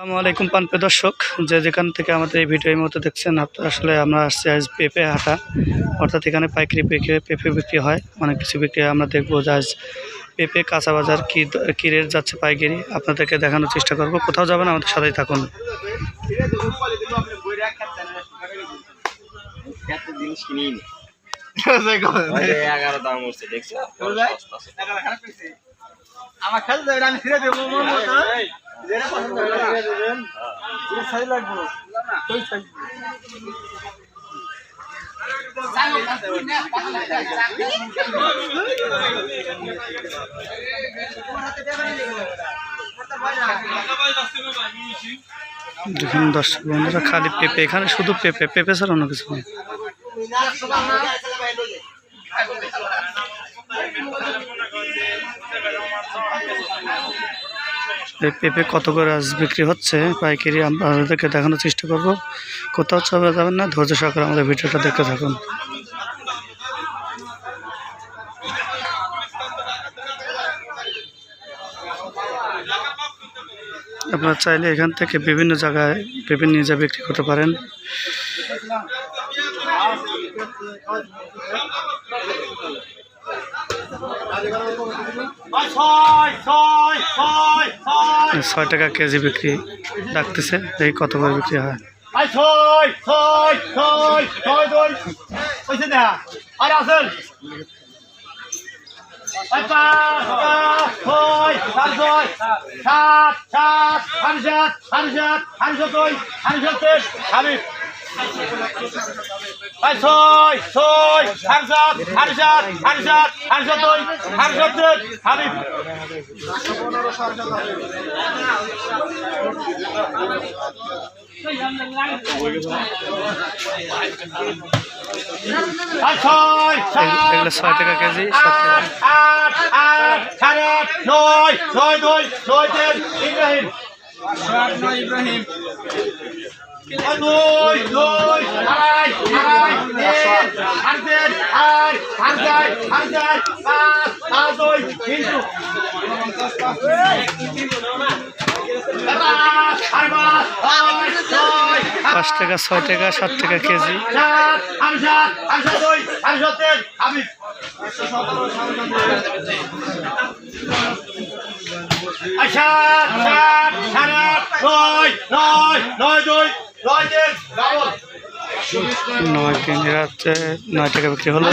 আসসালামু আলাইকুম পানপে দর্শক, যে যেখান থেকে আমাদের এই ভিডিও এই মুহূর্তে দেখছেন আপনারা আসলে আমরা আসছি আজ পেঁপে হাটা। অর্থাৎ এখানে পাইকারি পেঁপে পেঁপে বিক্রি হয়, অনেক কিছু বিক্রি আমরা দেখব যে আজ পেঁপে কাঁচা বাজার কী কী রেট যাচ্ছে পাইকারি। আপনাদেরকে দেখানোর চেষ্টা করব। কোথাও যাবেন, আমাদের সাথেই থাকুন। আমার খেলতে আমি ফিরে দেবো সাই লাগবো? সাই দেখুন দর্শক বন্ধুরা, খালি পেঁপে, এখানে শুধু পেঁপে পেঁপে ছাড়া অন্য কিছু নেই। পেঁপে কত করে আজ বিক্রি হচ্ছে? পাইকারি আমরা আপনাদেরকে দেখানোর চেষ্টা করব। কোথাও চলে যাবেন না, ধৈর্য সহকারে আমাদের ভিডিওটা দেখতে থাকুন। আপনারা চাইলে এখান থেকে বিভিন্ন জায়গায় পেঁপে নিয়ে যা বিক্রি করতে পারেন। ছয় টাকা কেজি বিক্রি ডাকতেছে দেখি কত করে বিক্রি হয় সাত সাত সাড়ে সাত সাড়ে সাত সাড়ে সাত সাড়ে সাত তিন আমি আই ছয় ছয় সাড়ে সাত সাড়ে সাত সাড়ে সাত সাড়ে সাত দুই সাড়ে সাত আমি আই ছয় টাকা কেজি টাকা আট আট সাড়ে আট নয় নয় দুই নয় তিন ইব্রাহিম ইব্রাহিম পাঁচ টাকা ছয় টাকা সাত টাকা কেজি। আট সাত সাত নয় নয় নয় দুই। নয় তিন ডাবল নয় টাকা বিক্রি হলো।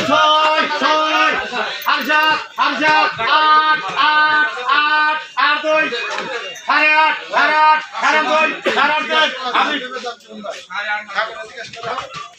আমি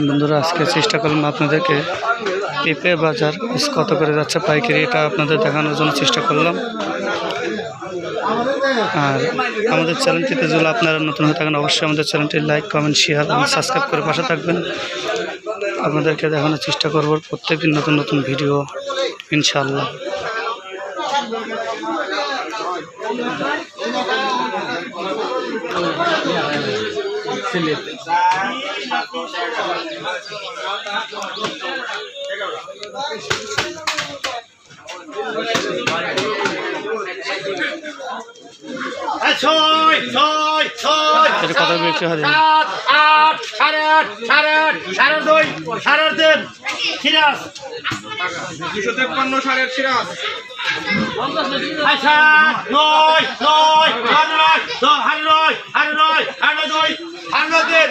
বন্ধুরা আজকে চেষ্টা করলাম আপনাদেরকে পেঁপে বাজার কত করে যাচ্ছে পাইকারি, এটা আপনাদের দেখানোর জন্য চেষ্টা করলাম। আর আমাদের চ্যানেলটিতে যদি আপনারা নতুন হয়ে থাকেন, অবশ্যই আমাদের চ্যানেলটি লাইক, কমেন্ট, শেয়ার এবং সাবস্ক্রাইব করে পাশে থাকবেন। আপনাদেরকে দেখানোর চেষ্টা করব প্রত্যেকদিন নতুন নতুন ভিডিও ইনশাল্লাহ এটা কত বিক্রি হয় দেখুন। সাত আট সাড়ে আট সাড়ে আট সাড়ে দুই সাড়ে তিন সিরাজ দুশো তেপ্পান্ন সাড়ে সিরাজ আচ্ছা নয় নয় হার নয় হার নয় হার নয় হার নয় দুই হার নয় তিন